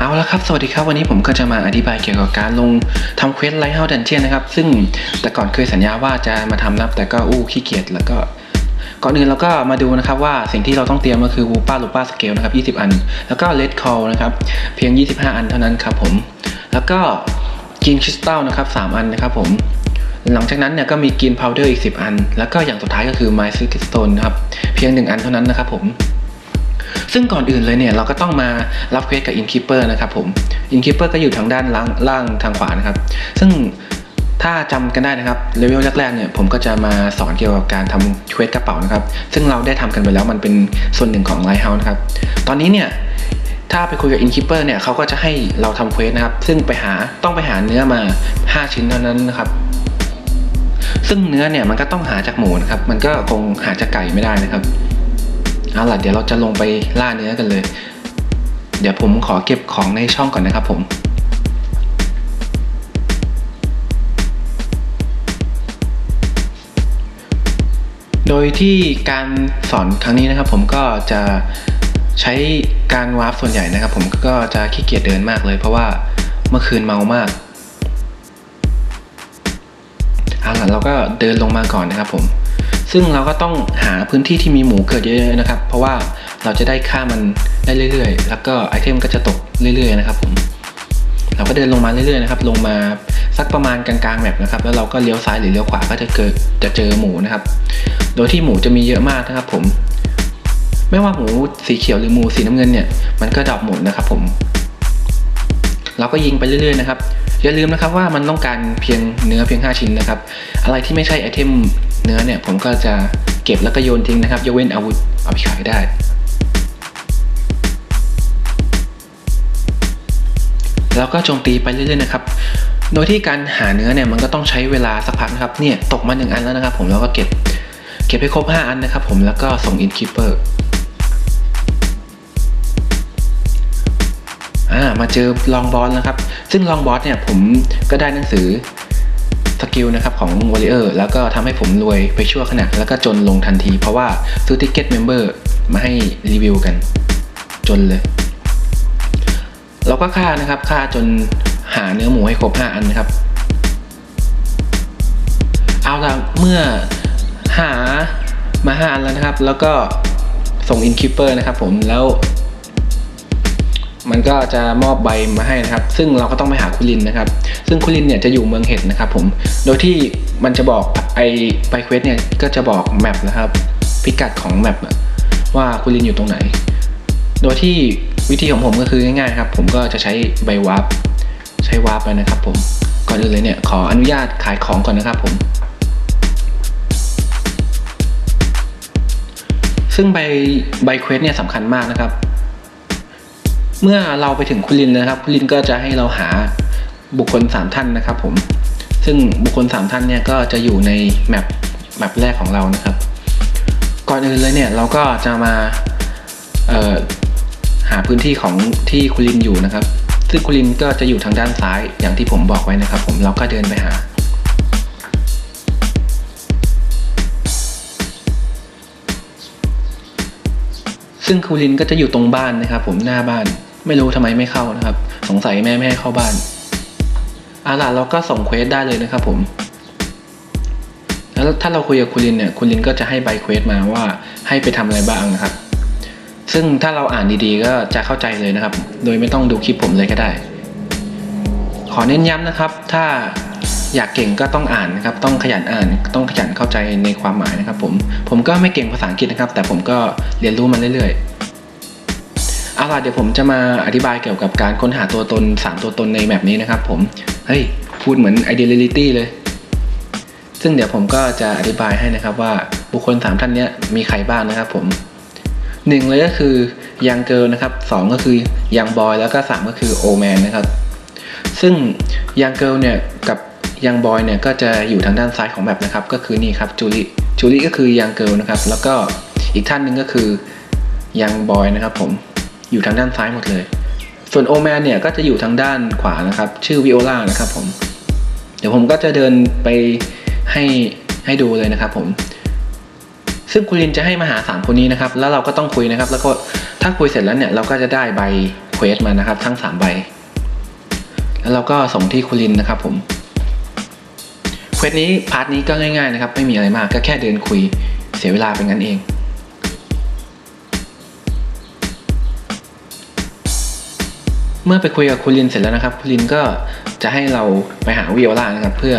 เอาละครับ สวัสดีครับ วันนี้ผมก็จะมาอธิบายเกี่ยวกับการลงทำเควสไลท์เฮาส์ดันเจียนนะครับ ซึ่งแต่ก่อนเคยสัญญาว่าจะมาทำนะครับแต่ก็อู้ขี้เกียจแล้วก็ก่อนอื่นเราก็มาดูนะครับว่าสิ่งที่เราต้องเตรียมก็คือวูป้าลูป้าสเกลนะครับ20 อัน แล้วก็เลดคอลนะครับเพียง 25 อันเท่านั้นครับผม แล้วก็กินคริสตัลนะครับ3 อันนะครับผม หลังจากนั้นเนี่ยก็มีกินพาวเดอร์อีก 10 อัน แล้วก็อย่างสุดท้ายก็คือไมซ์ซิสโตนนะครับเพียง 1 อันเท่านั้นนะครับผม ซึ่งก่อนอื่นเลยเนี่ยเราก็ต้องมารับเควสกับ Inkeeper นะครับผม Inkeeper ก็อยู่ทางด้านล่างล่างทางขวานะครับ ซึ่งถ้าจำกันได้นะครับเลเวลแรกๆเนี่ยผมก็จะมาสอนเกี่ยวกับการทำเควสกระเป๋านะครับ ซึ่งเราได้ทำกันไปแล้วมันเป็นส่วนหนึ่งของ Lighthouse นะครับ ตอนนี้เนี่ยถ้าไปคุยกับ Inkeeper เนี่ยเขาก็จะให้เราทำเควสนะครับ ซึ่งไปหาต้องไปหาเนื้อมา 5 ชิ้นเท่านั้นนะครับ ซึ่งเนื้อเนี่ยมันก็ต้องหาจากหมูนะครับ มันก็คงหาจากไก่ไม่ได้นะครับ เอาล่ะเดี๋ยวเราจะลงไปล่าเนื้อกันเลย เดี๋ยวผมขอเก็บของในช่องก่อนนะครับผมโดยที่การสอนครั้งนี้นะครับ ผมก็จะใช้การวาร์ปส่วนใหญ่นะครับ ผมก็จะขี้เกียจเดินมากเลย เพราะว่าเมื่อคืนเมามากเอาล่ะเราก็เดินลงมาก่อนนะครับผม ซึ่งเราก็ต้องหาพื้นที่ที่มีหมูเกิดเยอะๆนะครับ เพราะว่าเราจะได้ฆ่ามันได้เรื่อยๆ แล้วก็ไอเทมก็จะตกเรื่อยๆนะครับผมเราก็เดินลงมาเรื่อยๆนะครับ ลงมาสักประมาณกลางๆแมปนะครับ แล้วเราก็เลี้ยวซ้ายหรือเลี้ยวขวาก็จะเกิดจะเจอหมูนะครับ โดยที่หมูจะมีเยอะมากนะครับ ผม ไม่ว่าหมูสีเขียวหรือหมูสีน้ำเงินเนี่ย มันก็ดรอปหมดนะครับ ผม เราก็ยิงไปเรื่อยๆนะครับ อย่าลืมนะครับว่ามันต้องการเพียงเนื้อเพียง 5 ชิ้นนะครับ อะไรที่ไม่ใช่ไอเทม เนื้อเนี่ยผมก็จะเก็บแล้วก็โยนทิ้งนะครับยกเว้นอาวุธเอาไปขายได้ แล้วก็โจมตีไปเรื่อยๆนะครับ โดยที่การหาเนื้อเนี่ยมันก็ต้องใช้เวลาสักพักนะครับเนี่ยตกมาหนึ่งอันแล้วนะครับ ผมแล้วก็เก็บเก็บให้ครบ 5 อันนะครับ ผมแล้วก็ส่งอินคิปเปอร์อ่ามาเจอลองบอสนะครับ ซึ่งลองบอสเนี่ยผมก็ได้หนังสือ กิลนะครับของ Warrior แล้วก็ทำให้ผมรวยไปชั่วขณะแล้วก็จนลงทันที เพราะว่าซื้อติเก็ตเมมเบอร์มาให้รีวิวกัน จนเลย เราก็ฆ่านะครับฆ่าจนหาเนื้อหมูให้ครบ 5 อันนะครับ เอาละเมื่อหามา 5 อันแล้วนะครับ แล้วก็ส่งอินคิปเปอร์นะครับผมแล้ว มันก็จะมอบใบมาให้นะครับ ซึ่งเราก็ต้องไปหาคุลินนะครับ ซึ่งคุลินเนี่ยจะอยู่เมืองเห็ดนะครับผม โดยที่มันจะบอกไอไปเควสเนี่ยก็จะบอกแมปนะครับ พิกัดของแมปว่าคุลินอยู่ตรงไหน โดยที่วิธีของผมก็คือง่ายๆครับ ผมก็จะใช้ใบวาร์ปใช้วาร์ปไปนะครับผม ก่อนอื่นเลยเนี่ยขออนุญาตขายของก่อนนะครับผมซึ่งใบใบเควสเนี่ยสำคัญมากนะครับ เมื่อเราไปถึงคุณลินนะครับคุณลินก็จะให้เราหาบุคคลสามท่านนะครับ ผม ซึ่งบุคคลสามท่านเนี่ยก็จะอยู่ในแมปแมปแรกของเรานะครับ ก่อนอื่นเลยเนี่ยเราก็จะมาหาพื้นที่ของที่คุณลินอยู่นะครับ ซึ่งคุณลินก็จะอยู่ทางด้านซ้ายอย่างที่ผมบอกไว้นะครับ ผมเราก็เดินไปหาซึ่งคูลินก็จะอยู่ตรงบ้านนะครับผมหน้าบ้าน ไม่รู้ทำไมไม่เข้านะครับ สงสัยแม่ไม่ให้เข้าบ้านอาล่ะเราก็ส่งเควสได้เลยนะครับผมแล้วถ้าเราคุยกับคูลินเนี่ยคูลินก็จะให้ใบเควสมาว่าให้ไปทำอะไรบ้างนะครับ ซึ่งถ้าเราอ่านดีๆ ก็จะเข้าใจเลยนะครับ โดยไม่ต้องดูคลิปผมเลยก็ได้ ขอเน้นย้ำนะครับ ถ้าอยากเก่งก็ต้องอ่านนะครับ ต้องขยันอ่านต้องขยันเข้าใจในความหมายนะครับ ผมผมก็ไม่เก่งภาษาอังกฤษนะครับ แต่ผมก็เรียนรู้มันเรื่อยๆ เอาล่ะเดี๋ยวผมจะมาอธิบายเกี่ยวกับการค้นหาตัวตน 3 ตัวตนในแมปนี้นะครับผม เฮ้ย พูดเหมือน ideality เลย ซึ่งเดี๋ยวผมก็จะอธิบายให้นะครับว่าบุคคล 3 ท่านนี้มีใครบ้างนะครับผมหนึ่งเลยก็คือยังเกิลนะครับสองก็คือยังบอยแล้วก็สามก็คือโอแมนนะครับ ซึ่งยังเกิลเนี่ยกับยังบอยเนี่ยก็จะอยู่ทางด้านซ้ายของแมปนะครับ ก็คือนี่ครับจูลี่จูลี่ก็คือยังเกิลนะครับ แล้วก็อีกท่านหนึ่งก็คือยังบอยนะครับผม อยู่ทางด้านซ้ายหมดเลย ส่วนโอแมนเนี่ยก็จะอยู่ทางด้านขวานะครับ ชื่อวิโอลานะครับผม เดี๋ยวผมก็จะเดินไปให้ให้ดูเลยนะครับผม ซึ่งคุณลินจะให้มาหาสามคนนี้นะครับ แล้วเราก็ต้องคุยนะครับ แล้วก็ถ้าคุยเสร็จแล้วเนี่ยเราก็จะได้ใบเควสมานะครับ ทั้งสามใบ แล้วเราก็ส่งที่คุรินนะครับผมเควสนี้พาร์ทนี้ก็ง่ายๆนะครับ ไม่มีอะไรมากก็แค่เดินคุยเสียเวลาเป็นงั้นเอง เมื่อไปคุยกับคุณลินเสร็จแล้วนะครับ คุณลินก็จะให้เราไปหาวิโอลานะครับ เพื่อ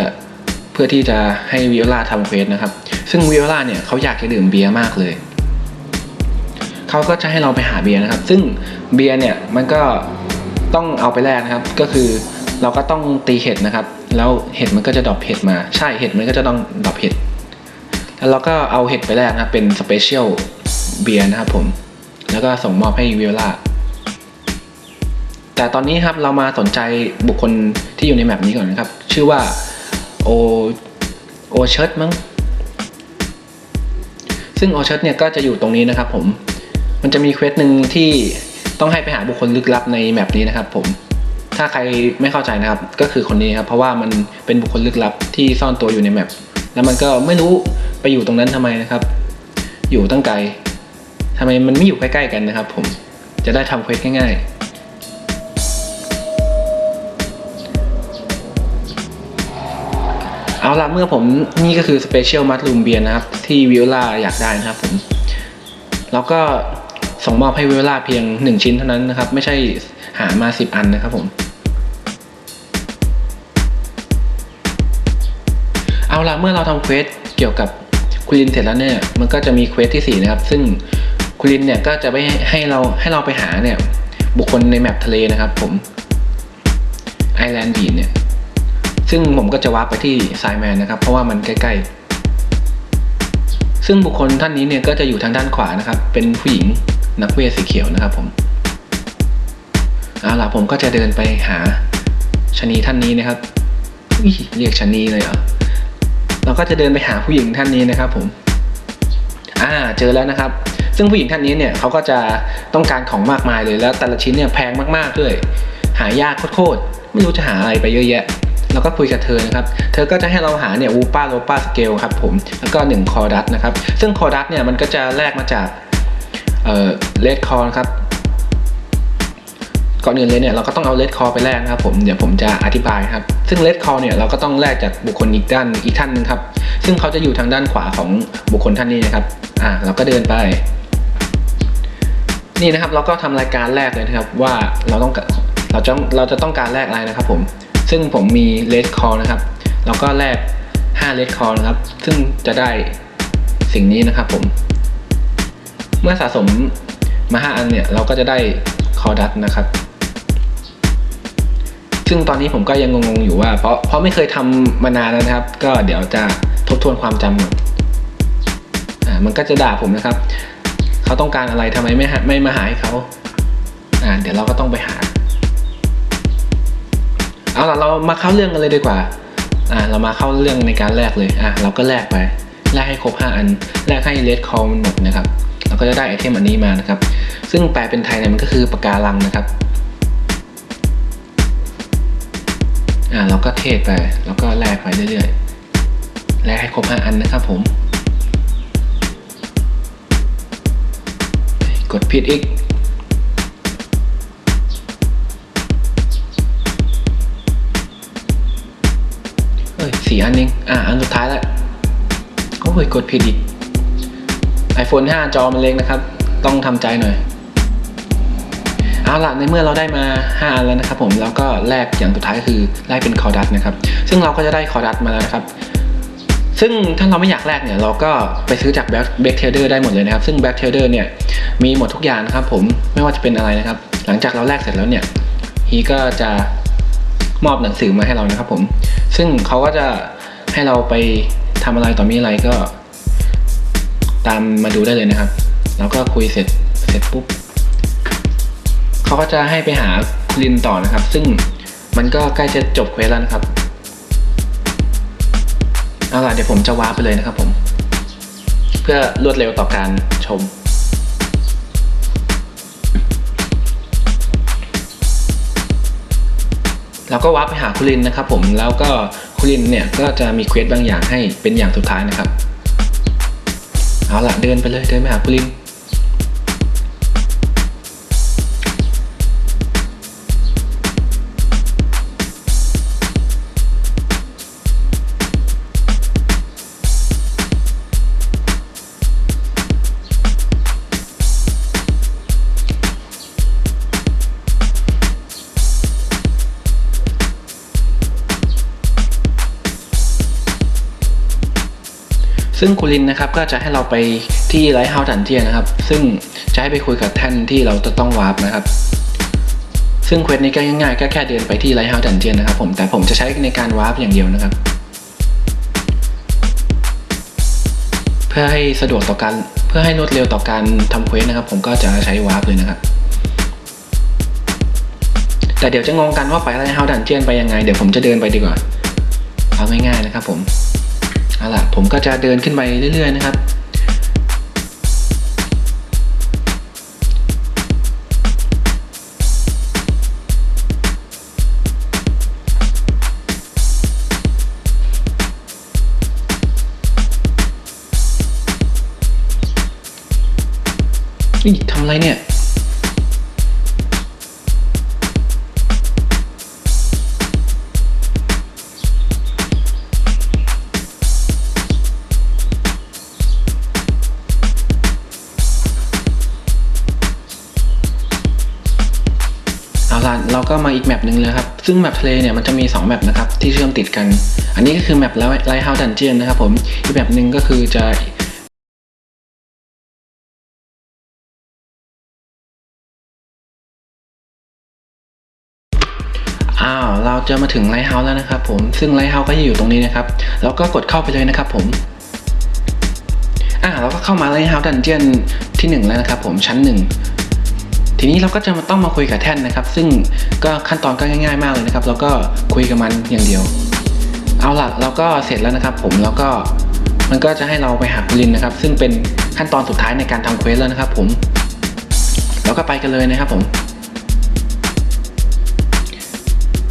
เพื่อที่จะให้วิโอลาทำเควสนะครับ ซึ่งวิโอลาเนี่ยเขาอยากจะดื่มเบียร์มากเลยเขาก็จะให้เราไปหาเบียร์นะครับ ซึ่งเบียร์เนี่ยมันก็ต้องเอาไปแลกนะครับ ก็คือเราก็ต้องตีเห็ดนะครับ แล้วเห็ดมันก็จะดรอปเห็ดมา ใช่เห็ดมันก็จะต้องดรอปเห็ด แล้วเราก็เอาเห็ดไปแลกนะครับ เป็นสเปเชียลเบียร์นะครับผม แล้วก็ส่งมอบให้วิโอลา แต่ตอนนี้ครับเรามาสนใจบุคคลที่อยู่ในแมปนี้ก่อนนะครับ ชื่อว่าโอโอเชิร์ตมั้งซึ่งโอเชิร์ตเนี่ยก็จะอยู่ตรงนี้นะครับผมมันจะมีเควสหนึ่งที่ต้องให้ไปหาบุคคลลึกลับในแมปนี้นะครับ ผมถ้าใครไม่เข้าใจนะครับ ก็คือคนนี้ครับเพราะว่ามันเป็นบุคคลลึกลับที่ซ่อนตัวอยู่ในแมปแล้วมันก็ไม่รู้ไปอยู่ตรงนั้นทำไมนะครับ อยู่ตั้งไกลทำไมมันไม่อยู่ใกล้ๆกันนะครับ ผมจะได้ทำเควสง่ายๆ เอาละเมื่อผมนี่ก็คือสเปเชียลมัดลูมเบียนะครับ ที่วิโอลาอยากได้นะครับผมแล้วก็ส่งมอบให้วิโอลาเพียงหนึ่งชิ้นเท่านั้นนะครับ ไม่ใช่หามาสิบอันนะครับผมเอาละเมื่อเราทำเควสเกี่ยวกับคุรินเสร็จแล้วเนี่ยมันก็จะมีเควสที่สี่นะครับ ซึ่งคุรินเนี่ยก็จะไปให้เราให้เราไปหาเนี่ยบุคคลในแมปทะเลนะครับผมไอแลนด์บีเนี่ย ซึ่งผมก็จะวาร์ปไปที่ไซแมนนะครับ เพราะว่ามันใกล้ๆ ซึ่งบุคคลท่านนี้เนี่ยก็จะอยู่ทางด้านขวานะครับ เป็นผู้หญิงนักเวทสีเขียวนะครับผมเอาล่ะผมก็จะเดินไปหาชนีท่านนี้นะครับเรียกชนีเลยเหรอเราก็จะเดินไปหาผู้หญิงท่านนี้นะครับ ผมอ่าเจอแล้วนะครับ ซึ่งผู้หญิงท่านนี้เนี่ยเขาก็จะต้องการของมากมายเลยแล้ว แต่ละชิ้นเนี่ยแพงมากๆด้วย หายากโคตรๆไม่รู้จะหาอะไรไปเยอะแยะ เราก็คุยกับเธอนะครับ เธอก็จะให้เราหาเนี่ยวูป้าโลป้าสเกลครับผม แล้วก็1คอดัตนะครับ ซึ่งคอดัตเนี่ยมันก็จะแลกมาจากเอ่อเลดคอนะครับก่อนอื่นเลยเนี่ยเราก็ต้องเอาเลดคอไปแลกนะครับผมเดี๋ยวผมจะอธิบายครับ ซึ่งเลดคอเนี่ยเราก็ต้องแลกจากบุคคลอีกด้านอีกท่านหนึงครับ ซึ่งเขาจะอยู่ทางด้านขวาของบุคคลท่านนี้นะครับ อ่าเราก็เดินไป นี่นะครับเราก็ทำรายการแรกเลยนะครับว่าเราต้องเราจะเราจะต้องการแลกอะไรนะครับผม ซึ่งผมมีเลดคอนะครับเราก็แลก5เลดคอนะครับ ซึ่งจะได้สิ่งนี้นะครับผม เมื่อสะสมมา 5 อันเนี่ย เราก็จะได้คอดัตนะครับ ซึ่งตอนนี้ผมก็ยังงงๆอยู่ว่า เพราะเพราะไม่เคยทำมานานแล้วนะครับ ก็เดี๋ยวจะทบทวนความจำก่อนอ่ามันก็จะด่าผมนะครับ เขาต้องการอะไรทำไมไม่ไม่มาหาให้เขาอ่าเดี๋ยวเราก็ต้องไปหา เอาล่ะเรามาเข้าเรื่องกันเลยดีกว่าอ่า เรามาเข้าเรื่องในการแลกเลยอ่าเราก็แลกไปแลกให้ครบ 5 อันแลกให้เลดคอมันหมดนะครับเราก็จะได้ไอเทมอันนี้มานะครับ ซึ่งแปลเป็นไทยเนี่ยมันก็คือปากการังนะครับอ่าเราก็เทศไปแล้วก็แลกไปเรื่อยๆแลกให้ครบ 5 อันนะครับผม กดผิดอีก สี่อันเองอะอันสุดท้ายแล้วโอ้ยกดผิดอีก iPhone 5 จอมันเล็กนะครับ ต้องทำใจหน่อย เอาล่ะในเมื่อเราได้มา 5 อันแล้วนะครับผมแล้วก็แลกอย่างสุดท้ายก็คือแลกเป็นคอดัตนะครับ ซึ่งเราก็จะได้คอดัตมาแล้วนะครับซึ่งถ้าเราไม่อยากแลกเนี่ยเราก็ไปซื้อจากแบ็กเทเดอร์ได้หมดเลยนะครับ ซึ่งแบ็กเทเดอร์เนี่ยมีหมดทุกอย่างนะครับผมไม่ว่าจะเป็นอะไรนะครับ หลังจากเราแลกเสร็จแล้วเนี่ยฮีก็จะ มอบหนังสือมาให้เรานะครับผม ซึ่งเขาก็จะให้เราไปทำอะไรต่อมีอะไรก็ ตามมาดูได้เลยนะครับ แล้วก็คุยเสร็จเสร็จปุ๊บเขาก็จะให้ไปหาลินต่อนะครับ ซึ่งมันก็ใกล้จะจบเควสแล้วนะครับเอาล่ะเดี๋ยวผมจะวาร์ปไปเลยนะครับผม เพื่อรวดเร็วต่อการชม แล้วก็วาร์ปไปหาคุรินนะครับผมแล้วก็คุรินเนี่ยก็จะมีเควสบางอย่างให้เป็นอย่างสุดท้ายนะครับ เอาล่ะเดินไปเลยเดินไปหาคุริน ซึ่งคุรินนะครับก็จะให้เราไปที่ไลท์เฮาส์ดันเจียนนะครับ ซึ่งจะให้ไปคุยกับแท่นที่เราจะต้องวาร์ปนะครับ ซึ่งเควสนี้ก็ง่ายๆก็แค่เดินไปที่ไลท์เฮาส์ดันเจียนนะครับผมแต่ผมจะใช้ในการวาร์ปอย่างเดียวนะครับ เพื่อให้สะดวกต่อการเพื่อให้รวดเร็วต่อการทำเควสนะครับ ผมก็จะใช้วาร์ปเลยนะครับแต่เดี๋ยวจะงงกันว่าไปไลท์เฮาส์ดันเจียนไปยังไง เดี๋ยวผมจะเดินไปดีกว่าเอาง่ายๆนะครับผม เอาล่ะผมก็จะเดินขึ้นไปเรื่อย ๆ นะครับ นี่ทำอะไรเนี่ย ล่ะเราก็มาอีกแมปหนึ่งเลยครับ ซึ่งแมปทะเลเนี่ยมันจะมี 2 แมปนะครับ ที่เชื่อมติดกัน อันนี้ก็คือแมปแล้วไลท์เฮาส์ดันเจียนนะครับผม อีกแมปหนึ่งก็คือจะอ้าวเราจะมาถึงไลท์เฮาส์แล้วนะครับผม ซึ่งไลท์เฮาส์ก็จะอยู่ตรงนี้นะครับ แล้วก็กดเข้าไปเลยนะครับผมอ่าเราก็เข้ามาไลท์เฮาส์ดันเจียนที่หนึ่งแล้วนะครับผมชั้นหนึ่ง ทีนี้เราก็จะมาต้องมาคุยกับแท่นนะครับ ซึ่งก็ขั้นตอนก็ง่าย ๆ มากเลยนะครับ แล้วก็คุยกับมันอย่างเดียว เอาล่ะเราก็เสร็จแล้วนะครับ ผมแล้วก็มันก็จะให้เราไปหาคุลินนะครับ ซึ่งเป็นขั้นตอนสุดท้ายในการทำเควสแล้วนะครับ ผมเราก็ไปกันเลยนะครับผม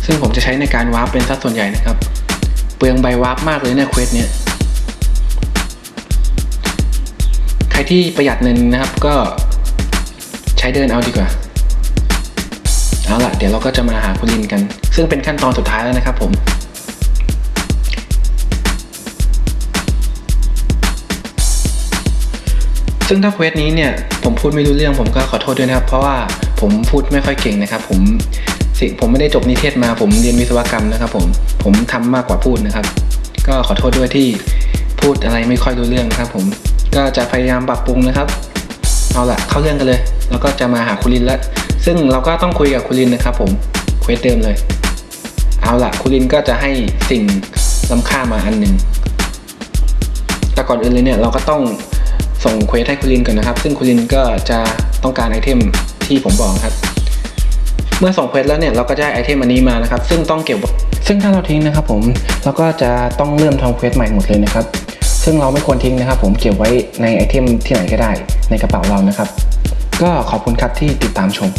ซึ่งผมจะใช้ในการวาร์ปเป็นสัดส่วนใหญ่นะครับ เปลืองใบวาร์ปมากเลยเนี่ยเควสเนี่ยใครที่ประหยัดเงินนะครับก็ ใช้เดินเอาดีกว่า เอาล่ะ เดี๋ยวเราก็จะมาหาคุณลินกัน ซึ่งเป็นขั้นตอนสุดท้ายแล้วนะครับผมซึ่งถ้าเควสนี้เนี่ยผมพูดไม่รู้เรื่องผมก็ขอโทษด้วยนะครับ เพราะว่าผมพูดไม่ค่อยเก่งนะครับ ผมสิผมไม่ได้จบนิเทศมา ผมเรียนวิศวกรรมนะครับ ผมผมทำมากกว่าพูดนะครับ ก็ขอโทษด้วยที่พูดอะไรไม่ค่อยรู้เรื่องครับ ผมก็จะพยายามปรับปรุงนะครับ เอาละเข้าเรื่องกันเลย แล้วก็จะมาหาคุณลินแล้ว ซึ่งเราก็ต้องคุยกับคุณลินนะครับผมเควสเดิมเลย เอาละคุณลินก็จะให้สิ่งล้ำค่ามาอันหนึ่งแต่ก่อนอื่นเลยเนี่ยเราก็ต้องส่งเควสให้คุณลินก่อนนะครับ ซึ่งคุณลินก็จะต้องการไอเทมที่ผมบอกครับ เมื่อส่งเควสแล้วเนี่ยเราก็จะได้ไอเทมอันนี้มานะครับ ซึ่งต้องเก็บซึ่งถ้าเราทิ้งนะครับ ผมเราก็จะต้องเริ่มทำเควสใหม่หมดเลยนะครับ ซึ่งเราไม่ควรทิ้งนะครับ ผมเก็บไว้ในไอเทมที่ไหนก็ได้ในกระเป๋าเรานะครับ ก็ขอบคุณครับที่ติดตามชม